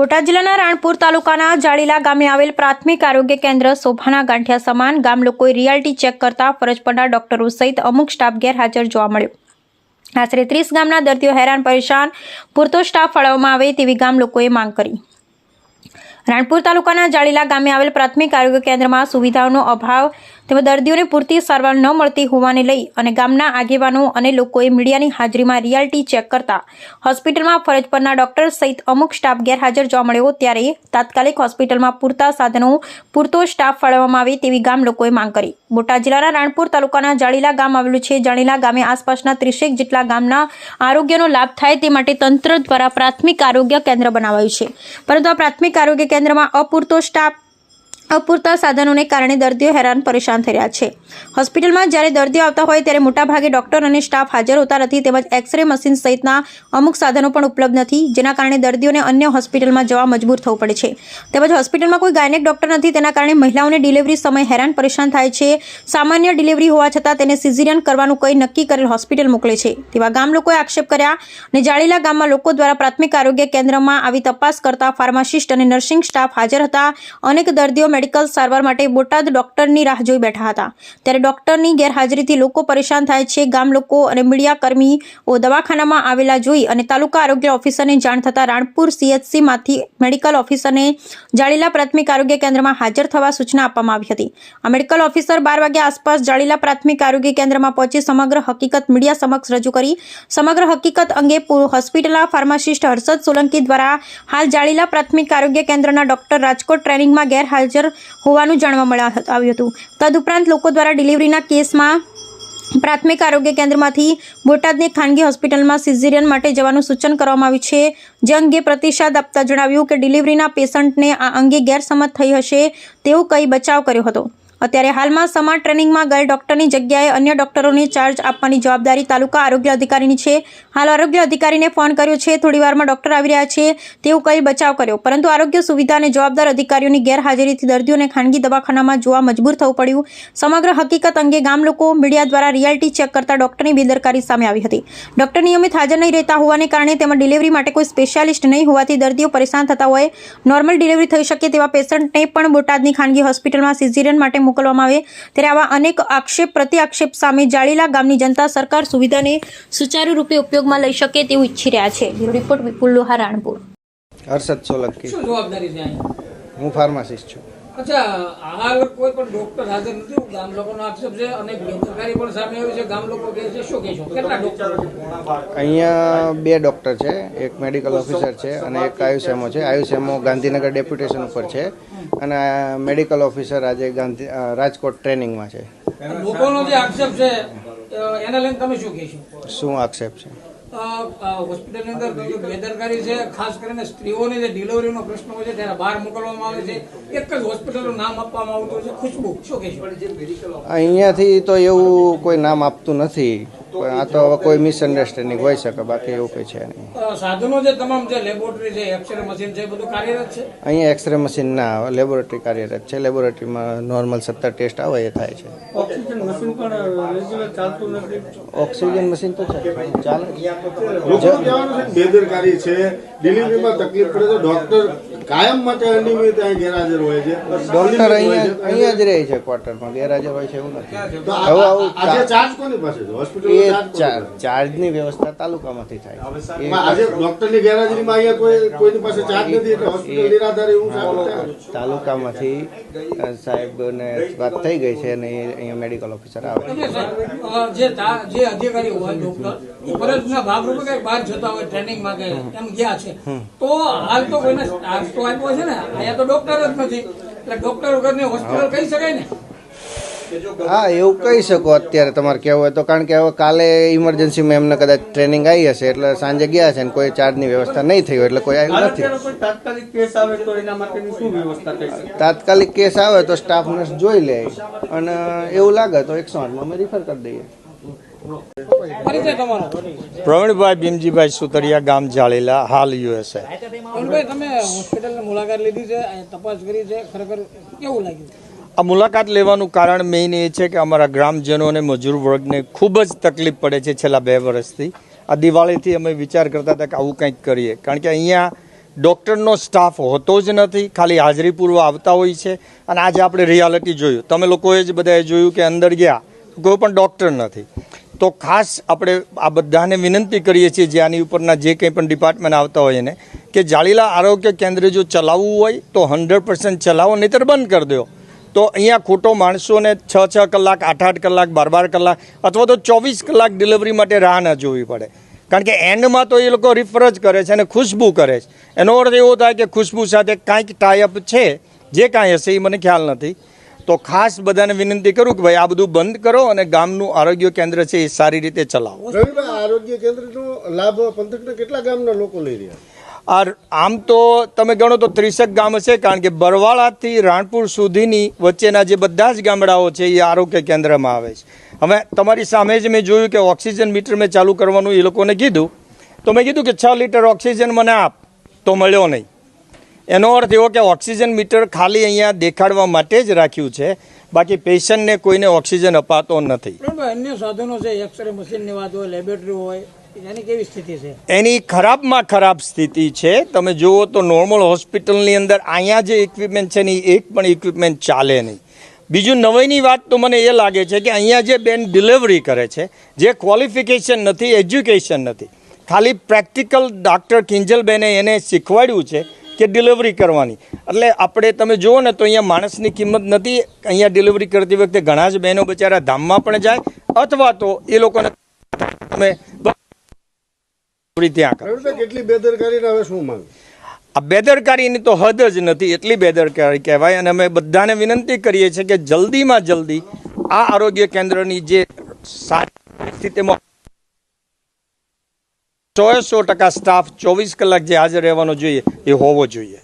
બોટાદ જિલ્લાના રાણપુર તાલુકાના જાળીલા ગામે આવેલ પ્રાથમિક આરોગ્ય કેન્દ્ર શોભાના ગાંઠિયા સમાન ગામ લોકોએ રિયાલિટી ચેક કરતા ફરજ પરના ડોક્ટરો સહિત અમુક સ્ટાફ ગેરહાજર જોવા મળ્યો. આશરે ત્રીસ ગામના દર્દીઓ હેરાન, પરેશાન, પૂરતો સ્ટાફ ફાળવવામાં આવે તેવી ગામ લોકોએ માંગ કરી. રાણપુર તાલુકાના જાળીલા ગામે આવેલ પ્રાથમિક આરોગ્ય કેન્દ્રમાં સુવિધાઓનો અભાવ તેમજ દર્દીઓને પૂરતી સારવાર ન મળતી હોવાને લઈ અને ગામના આગેવાનો અને લોકોએ મીડિયાની હાજરીમાં રિયાલિટી ચેક કરતા હોસ્પિટલમાં ફરજ પરના ડોક્ટર સહિત અમુક સ્ટાફ ગેરહાજર જોવા મળ્યો ત્યારે તાત્કાલિક હોસ્પિટલમાં પૂરતા સાધનો, પૂરતો સ્ટાફ ફાળવવામાં આવે તેવી ગામ લોકોએ માંગ કરી. બોટાદ જિલ્લાના રાણપુર તાલુકાના જાળીલા ગામ આવેલું છે. જાળીલા ગામે આસપાસના ત્રીસેક જેટલા ગામના આરોગ્યનો લાભ થાય તે માટે તંત્ર દ્વારા પ્રાથમિક આરોગ્ય કેન્દ્ર બનાવાયું છે. પરંતુ આ પ્રાથમિક આરોગ્ય કેન્દ્રમાં અપૂરતો સ્ટાફ અપૂરતા સાધનોને કારણે દર્દીઓ હેરાન પરેશાન થઈ રહ્યા છે. હોસ્પિટલમાં જ્યારે દર્દીઓ આવતા હોય ત્યારે મોટાભાગે ડોક્ટર અને સ્ટાફ હાજર હોતા નથી તેમજ એક્સરે મશીન સહિતના અમુક સાધનો પણ ઉપલબ્ધ નથી, જેના કારણે દર્દીઓને અન્ય હોસ્પિટલમાં જવા મજબૂર થવું પડે છે. તેમજ હોસ્પિટલમાં કોઈ ગાયનેક ડોક્ટર નથી, તેના કારણે મહિલાઓને ડિલિવરી સમયે હેરાન પરેશાન થાય છે. સામાન્ય ડિલિવરી હોવા છતાં તેને સિઝિરિયન કરવાનું કંઈ નક્કી કરેલ હોસ્પિટલ મોકલે છે. તેવા ગામ લોકોએ આક્ષેપ કર્યા અને જાળીલા ગામમાં લોકો દ્વારા પ્રાથમિક આરોગ્ય કેન્દ્રમાં આવી તપાસ કરતા ફાર્માસિસ્ટ અને નર્સિંગ સ્ટાફ હાજર હતા. અનેક દર્દીઓ મેડિકલ સારવાર માટે બોટાદ ડોક્ટરની રાહ જોઈ બેઠા હતા. ત્યારે ડોક્ટરની ગેરહાજરીથી લોકો પરેશાન થાય છે. ગામ લોકો અને મીડિયા કર્મીઓ દવાખાનામાં આવેલા જોઈ અને તાલુકા આરોગ્ય ઓફિસરને જાણ થતાં રાણપુર સીએચસીમાંથી મેડિકલ ઓફિસરને જાળીલા પ્રાથમિક આરોગ્ય કેન્દ્રમાં હાજર થવા સૂચના આપવામાં આવી હતી. આ મેડિકલ ઓફિસર બાર વાગ્યા આસપાસ જાળીલા પ્રાથમિક આરોગ્ય કેન્દ્રમાં પહોંચી સમગ્ર હકીકત મીડિયા સમક્ષ રજૂ કરી. સમગ્ર હકીકત અંગે હોસ્પિટલના ફાર્માસિસ્ટ હર્ષદ સોલંકી દ્વારા હાલ જાળીલા પ્રાથમિક આરોગ્ય કેન્દ્રના ડોક્ટર રાજકોટ ટ્રેનિંગમાં ગેરહાજર હોવાનું જાણવા મળ્યા આવ્યું હતું. તદુપરાંત લોકો દ્વારા ડિલિવરીના કેસમાં પ્રાથમિક આરોગ્ય કેન્દ્રમાંથી બોટાદની ખાનગી હોસ્પિટલમાં સિઝેરિયન માટે જવાનું સૂચન કરવામાં આવ્યું છે. જે અંગે પ્રતિસાદ આપતા જણાવ્યું કે ડિલિવરીના પેશન્ટને આ અંગે ગેરસમજ થઈ હશે તેવું કહી બચાવ કર્યો હતો. અત્યારે હાલમાં સમાન ટ્રેનિંગમાં ગયેલ ડોક્ટરની જગ્યાએ અન્ય ડોક્ટરોને ચાર્જ આપવાની જવાબદારી તાલુકા આરોગ્ય અધિકારીની છે. હાલ આરોગ્ય અધિકારીને ફોન કર્યો છે, થોડી વારમાં ડોક્ટર આવી રહ્યા છે તેવું કહી બચાવ કર્યો. પરંતુ આરોગ્ય સુવિધા અને જવાબદાર અધિકારીઓની ગેરહાજરીથી દર્દીઓને ખાનગી દવાખાનામાં જોવા મજબૂર થવું પડ્યું. સમગ્ર હકીકત અંગે ગામ લોકો મીડિયા દ્વારા રિયાલિટી ચેક કરતા ડોક્ટરની બેદરકારી સામે આવી હતી. ડોક્ટર નિયમિત હાજર નહીં રહેતા હોવાને કારણે તેમાં ડિલિવરી માટે કોઈ સ્પેશિયાલિસ્ટ નહીં હોવાથી દર્દીઓ પરેશાન થતા હોય. નોર્મલ ડિલિવરી થઈ શકે તેવા પેશન્ટને પણ બોટાદની ખાનગી હોસ્પિટલમાં સિઝેરિયન માટે મોકલવામાં આવે ત્યારે આવા અનેક આક્ષેપ પ્રતિ આક્ષેપ સામે જાળીલા ગામની જનતા સરકાર સુવિધાને સુચારુ રૂપે ઉપયોગમાં લઈ શકે તેવું ઈચ્છી રહ્યા છે. Bureau report Vipul Loha Ranpur Harshad Solanki. શું જવાબદારી છે અહીં હું ફાર્માસિસ્ટ છું. અચ્છા હાલ કોઈ પણ ડોક્ટર હાજર નથી ગામ લોકોનો આક્ષેપ છે અને બેદરકારી પણ સામે આવી છે. ગામ લોકો કહે છે શું કહેશો? કેટલા ડોક્ટરો અહીંયા બે ડૉક્ટર છે એક મેડિકલ ઓફિસર છે અને એક આયુષેમો છે. આયુષેમો ગાંધીનગર ડેપ્યુટેશન ઉપર છે અને મેડિકલ ઓફિસર આજે ગાંધી રાજકોટ ટ્રેનિંગમાં છે. લોકોનો જે આક્ષેપ છે એને લઈને તમે શું કહેશો? શું આક્ષેપ છે? હોસ્પિટલની અંદર બેદરકારી છે, ખાસ કરીને સ્ત્રીઓને જે ડિલિવરીનો પ્રશ્ન હોય છે, ત્યારે બહાર મોકલવામાં આવે છે. એક જ હોસ્પિટલનું નામ આપવામાં આવતું છે, ખુશ્બુ. શું કહેશો? અહીંયાથી તો એવું કોઈ નામ આપતું નથી. પણ આ તો હવે કોઈ મિસઅન્ડરસ્ટેન્ડિંગ હોઈ શકે બાકી એવું કંઈ છે નહીં સાધનો જે તમામ જે લેબોરેટરી છે એક્સરે મશીન છે બધું કાર્યરત છે અહીંયા એક્સરે મશીન ના આવે લેબોરેટરી કાર્યરત છે લેબોરેટરીમાં નોર્મલ સત્તર ટેસ્ટ આવે એ થાય છે ઓક્સિજન મશીન પણ રેગ્યુલર ચાલતું નથી ઓક્સિજન મશીન તો છે ચાલે લોકોનું કહેવાનું છે કે બેદરકારી છે ડિલિવરીમાં તકલીફ પડે તો ડોક્ટર કાયમ માટે અનિયમિત અહીં ગેરહાજર હોય છે. ડોક્ટર અહીંયા અહીંયા જ રહે છે ક્વાર્ટરમાં. ગેરહાજર હોય છે એવું નથી. તો હવે આવું આજે ચાર્જ કોની પાસે છે? હોસ્પિટલ ચાર્જની વ્યવસ્થા તાલુકામાંથી થાય એ આજે ડોક્ટરની ગેરહાજરીમાં અહીંયા કોઈ કોઈની પાસે ચાર્જ નથી એટલે હોસ્પિટલ નિરાધાર એવું તાલુકામાંથી સાહેબને વાત થઈ ગઈ છે અને અહીંયા મેડિકલ ઓફિસર આવે જે જે અધિકારી હોય ડોક્ટર ફરજના ભાગરૂપે કઈ બહાર જતા હોય ટ્રેનિંગમાં કે એમ ગયા છે. તો હાલ તો કોઈને સ્ટાફ તો આપ્યો છે ને અહીંયા તો ડોક્ટર જ નથી. એટલે ડોક્ટર વગરની હોસ્પિટલ કહી શકાય ને? હા એવું કહી શકો અત્યારે તમારે કહેવું હોય તો. કારણ કે હવે કાલે ઇમરજન્સીમાં એમને કદાચ ટ્રેનિંગ આવી હશે એટલે સાંજે ગયા છે ને કોઈ ચાર્જની વ્યવસ્થા નહીં થઈ હોય એટલે કોઈ આવ્યું નથી. તાત્કાલિક કેસ આવે તો એના માટેની શું વ્યવસ્થા થઈ શકે? તાત્કાલિક કેસ આવે તો સ્ટાફ નર્સ જોઈ લે. અને એવું લાગે તો એકસો આઠમાં અમે રિફર કરી દઈએ. પ્રવીણભાઈ ભીમજીભાઈ સુતરિયા ગામ જાળેલા હાલ યુએસએ આ મુલાકાત લેવાનું કારણ મેઇન એ છે કે અમારા ગ્રામજનો અને મજૂર વર્ગને ખૂબ જ તકલીફ પડે છે છેલ્લા બે વર્ષથી. આ દિવાળીથી અમે વિચાર કરતા હતા કે આવું કંઈક કરીએ. કારણ કે અહીંયા ડૉક્ટરનો સ્ટાફ હોતો જ નથી ખાલી હાજરી પૂર્વ આવતા હોય છે. અને આજે આપણે રિયાલિટી જોયું. તમે લોકોએ જ બધાએ જોયું કે અંદર ગયા. કોઈ પણ ડૉક્ટર નથી. તો ખાસ આપણે આ બધાને વિનંતી કરીએ છીએ જે આની ઉપરના જે કંઈ પણ ડિપાર્ટમેન્ટ આવતા હોય એને, કે જાળીલા આરોગ્ય કેન્દ્ર જો ચલાવવું હોય, તો હંડ્રેડ પર્સન્ટ ચલાવો, નહીતર બંધ કરી દો. તો અહીંયા ખોટો માણસોને છ છ કલાક, આઠ આઠ કલાક, બાર બાર કલાક અથવા તો ચોવીસ કલાક ડિલિવરી માટે રાહ ન જોવી પડે. કારણ કે એન્ડમાં તો એ લોકો રિફર જ કરે છે અને ખુશ્બુ કરે છે. એનો અર્થ એવો થાય કે ખુશ્બુ સાથે કાંઈક ટાઈઅપ છે, જે કાંઈ હશે એ મને ખ્યાલ નથી. તો ખાસ બધાને વિનંતી કરું કે ભાઈ આ બધું બંધ કરો અને ગામનું આરોગ્ય કેન્દ્ર છે એ સારી રીતે ચલાવો. આરોગ્ય કેન્દ્રનો લાભ પંથકના કેટલા ગામના લોકો લઈ રહ્યા આ આમ તો તમે ગણો તો ત્રીસેક ગામ હશે કારણ કે બરવાળાથી રાણપુર સુધીની વચ્ચેના જે બધા જ ગામડાઓ છે એ આરોગ્ય કેન્દ્રમાં આવે છે. હવે તમારી સામે જ મેં જોયું કે ઓક્સિજન મીટર મેં ચાલુ કરવાનું એ લોકોને કીધું. તો મેં કીધું કે છ લીટર ઓક્સિજન મને આપ. તો મળ્યો નહીં. એનો અર્થ એવો કે ઓક્સિજન મીટર ખાલી અહીંયા દેખાડવા માટે જ રાખ્યું છે. બાકી પેશન્ટને કોઈને ઓક્સિજન અપાતો નથી. અન્ય સાધનો છે એક્સરે મશીનની વાત હોય લેબોરેટરી હોય એની કેવી સ્થિતિ છે? એની ખરાબમાં ખરાબ સ્થિતિ છે. તમે જુઓ તો નોર્મલ હોસ્પિટલની અંદર અહીંયા જે ઇક્વિપમેન્ટ છે ને એક પણ ઇક્વિપમેન્ટ ચાલે નહીં. બીજું નવાઈની વાત તો મને એ લાગે છે કે અહીંયા જે બેન ડિલિવરી કરે છે જે ક્વોલિફિકેશન નથી એજ્યુકેશન નથી. ખાલી પ્રેક્ટિકલ ડૉક્ટર કિંજલબેને એને શીખવાડ્યું છે કે ડિલિવરી કરવાની. એટલે આપણે તમે જુઓ ને તો અહીંયા માણસની કિંમત નથી. અહીંયા ડિલિવરી કરતી વખતે ઘણા જ બહેનો બચારા ધામમાં પણ જાય અથવા તો એ લોકોને તમે ત્યાં કેટલી બેદરકારી હવે શું માંગ? આ બેદરકારીની તો હદ જ નથી. એટલી બેદરકારી કહેવાય અને અમે બધાને વિનંતી કરીએ છીએ કે જલ્દીમાં જલ્દી આ આરોગ્ય કેન્દ્રની જે સારી સ્થિતિમાં સો સો ટકા સ્ટાફ ચોવીસ કલાક જે હાજર રહેવાનો જોઈએ એ હોવો જોઈએ.